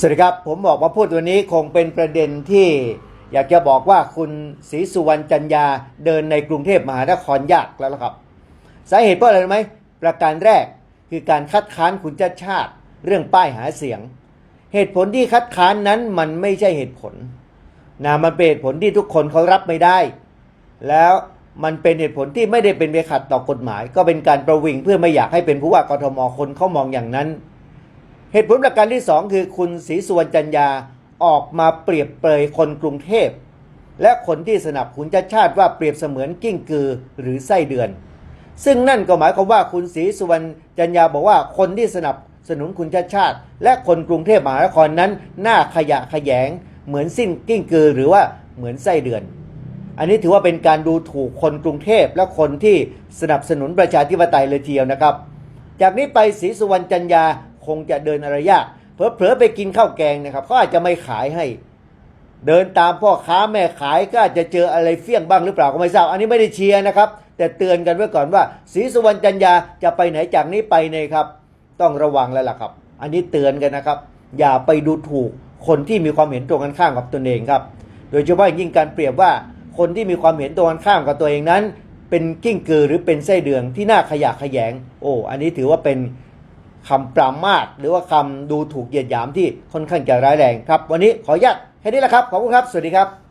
สวัสดีครับ ผมบอกว่าพูดตัวนี้คงเป็นประเด็นที่อยากจะบอกว่าคุณศรีสุวรรณจันยาเดินในกรุงเทพมหานครยากแล้วครับ สาเหตุเพราะอะไรรู้ไหมประการแรกคือการคัดค้านคุณชาติชาติ เรื่องป้ายหาเสียง เหตุผลที่คัดค้านนั้นมันไม่ใช่เหตุผลนะมันเป็นเหตุผลที่ทุกคนเขารับไม่ได้ แล้วมันเป็นเหตุผลที่ไม่ได้เป็นไปขัดต่อกฎหมาย ก็เป็นการประวิงเพื่อไม่อยากให้เป็นผู้ว่ากทมคนเขามองอย่างนั้น เหตุผลประการที่สองคือคุณศรีสุวรรณจันยาออกมาเปรียบเปรยคนกรุงเทพ และคนที่สนับคุณชาติชาติว่าเปรียบเสมือนกิ้งกือหรือไส้เดือน ซึ่งนั่นก็หมายความว่าคุณศรีสุวรรณจันยาบอกว่าคนที่สนับสนุนคุณชาติชาติ และคนกรุงเทพมหานครนั้น หน้าขยะแขยง เหมือนสิ้นกิ้งกือหรือว่าเหมือนไส้เดือน อันนี้ถือว่าเป็นการดูถูกคนกรุงเทพและคนที่สนับสนุนประชาธิปไตยเลยทีเดียวนะครับ จากนี้ไปศรีสุวรรณจันยา คงจะเดินอะไรยากเผลอๆไปกินข้าวแกงนะครับเขาอาจจะไม่ขายให้ เดินตามพ่อค้าแม่ขายก็อาจจะเจออะไรเฟี้ยงบ้างหรือเปล่าก็ไม่ทราบอันนี้ไม่ได้เชียร์นะครับ แต่เตือนกันไว้ก่อนว่าศรีสุวรรณจันยาจะไปไหนจากนี้ไปนี่ยครับ ต้องระวังแล้วล่ะครับ อันนี้เตือนกันนะครับ อย่าไปดูถูกคนที่มีความเห็นตรงกันข้ามกับตนเองครับ โดยเฉพาะยิ่งการเปรียบว่าคนที่มีความเห็นตรงกันข้ามกับตัวเองนั้น เป็นกิ้งกือหรือเป็นไส้เดือนที่น่าขยะแขยง โอ้ อันนี้ถือว่าเป็น คำปรามาทหรือว่าคำดูถูกเหยียดหยามที่ค่อนข้างจะร้ายแรงครับ วันนี้ขออนุญาตแค่นี้แหละครับ ขอบคุณครับ สวัสดีครับ